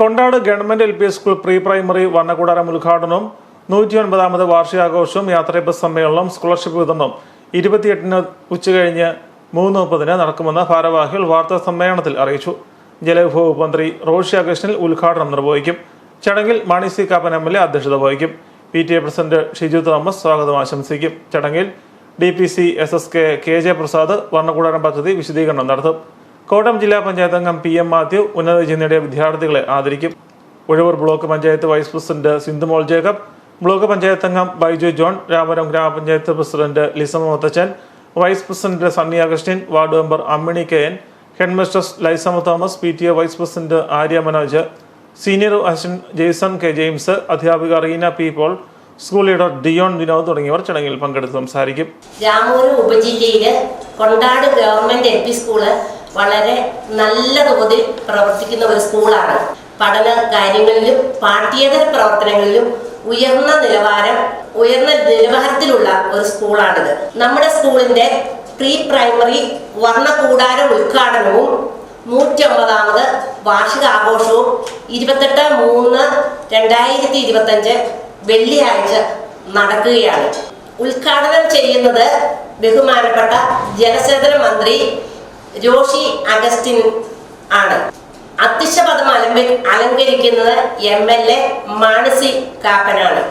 Kondad government L P school pre primary Varnakoodaram ഉദ്ഘാടനവും നൂറ്റി ഒൻപതാമത് വാർഷികാഘോഷവും യാത്രയപ്പ് സമ്മേളനം സ്കോളർഷിപ്പ് വിതരണം ഇരുപത്തിയെട്ടിന് ഉച്ചകഴിഞ്ഞ് മൂന്ന് മുപ്പതിന് നടക്കുമെന്ന് ഭാരവാഹികൾ വാർത്താ സമ്മേളനത്തിൽ അറിയിച്ചു. ജലവിഭവ മന്ത്രി റോഷി അഗസ്റ്റിനിൽ ഉദ്ഘാടനം നിർവഹിക്കും. ചടങ്ങിൽ Mani C Kappan M L A അധ്യക്ഷത വഹിക്കും. P T A president Shiju Thomas സ്വാഗതം ആശംസിക്കും. ചടങ്ങിൽ D P C S S K K J Prasad Varnakoodaram പദ്ധതി വിശദീകരണം നടത്തും. കോട്ടയം ജില്ലാ പഞ്ചായത്ത് അംഗം പി എം മാത്യു ഉന്നത നേടിയ വിദ്യാർത്ഥികളെ ആദരിക്കും. Uzhavoor block panchayat vice president Sindhumol Jacob block panchayat അംഗം ബൈജു ജോൺ രാമപുരം ഗ്രാമപഞ്ചായത്ത് president Lisa Muthachan vice president Sunny Augustine ward member Ammini K N headmistress Laisama Thomas P T A vice president Arya Manoj senior assistant Jaison K James അധ്യാപിക Reena P Paul school leader Dion Vinod തുടങ്ങിയവർ ചടങ്ങിൽ പങ്കെടുത്ത് സംസാരിക്കും. Ramoor ഉപജില്ലയിലെ Kondad government L P school വളരെ നല്ല തോതിൽ പ്രവർത്തിക്കുന്ന ഒരു സ്കൂളാണ്. പഠന കാര്യങ്ങളിലും പാഠ്യേതര പ്രവർത്തനങ്ങളിലും ഉയർന്ന നിലവാരം ഉയർന്ന നിലവാരത്തിലുള്ള ഒരു സ്കൂളാണിത്. നമ്മുടെ സ്കൂളിന്റെ പ്രീ പ്രൈമറി വർണകൂടാര ഉദ്ഘാടനവും നൂറ്റി ഒമ്പതാമത് വാർഷികാഘോഷവും ഇരുപത്തെട്ട് മൂന്ന് രണ്ടായിരത്തി ഇരുപത്തഞ്ച് വെള്ളിയാഴ്ച നടക്കുകയാണ്. ഉദ്ഘാടനം ചെയ്യുന്നത് ബഹുമാനപ്പെട്ട ജലസേചന മന്ത്രി രോഷി അഗസ്റ്റിൻ ആണ്. അത്യക്ഷപദം അലങ്ക അലങ്കരിക്കുന്നത് എം എൽ എ മാനസി കാപ്പനാണ്.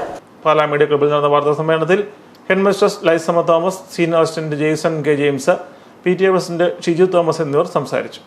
പാലാ മീഡിയ ക്ലബിൽ നടന്ന വാർത്താ സമ്മേളനത്തിൽ headmistress Laisamma Thomas senior assistant Jaison K James P T A president Shiju Thomas എന്നിവർ സംസാരിച്ചു.